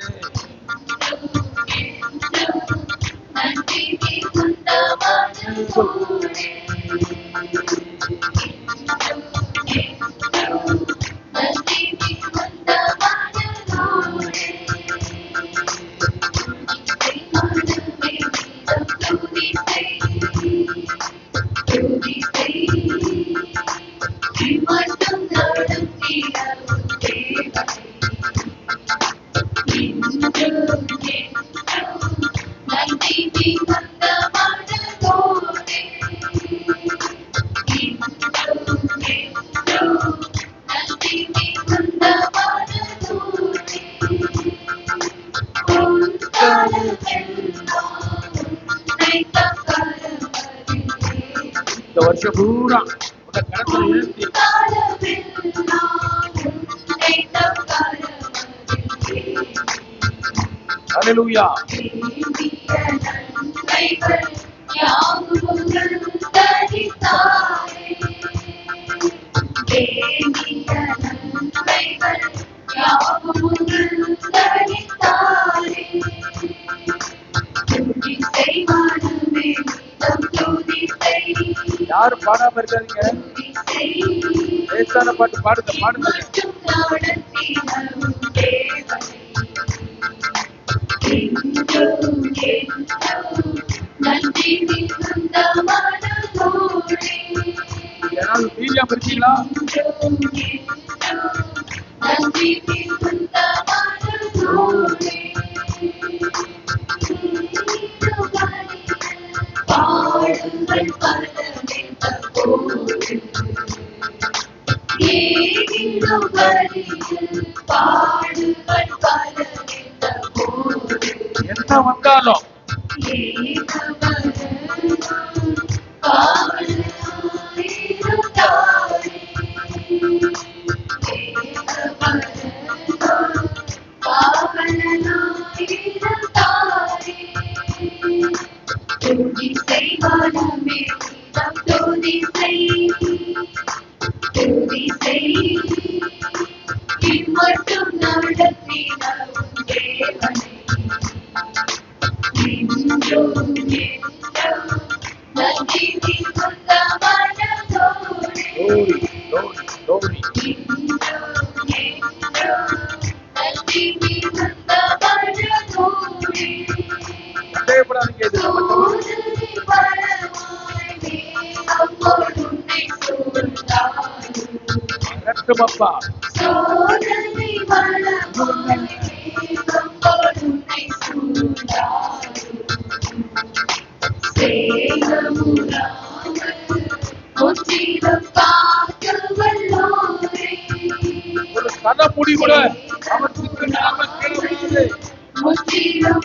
Thank you. இந்த வருஷம் பூரா கணக்கில் எழுத்தி அலலூயா யாவுங்கள் யாரும் பாடாம இருக்காதீங்க? லேசான பாட்டு பாடுங்க பாடுங்க. ஏதாவது மீடியா இருக்கீங்களா? எங்கள் பாடுகள் பல என்ன வந்தாலும். சந்தேகப்படாதீங்க இது அவற்றுக்கு நாம கேள்வி முற்றிலும்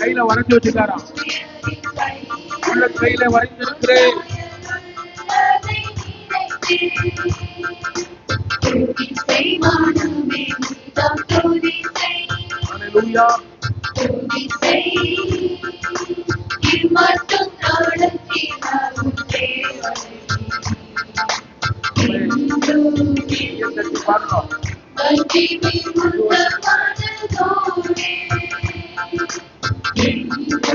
கையில வரைஞ்சு வச்சுக்காராம் உள்ள கையில வரைஞ்சிருக்கிறேன் பாடணும்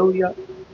Hallelujah.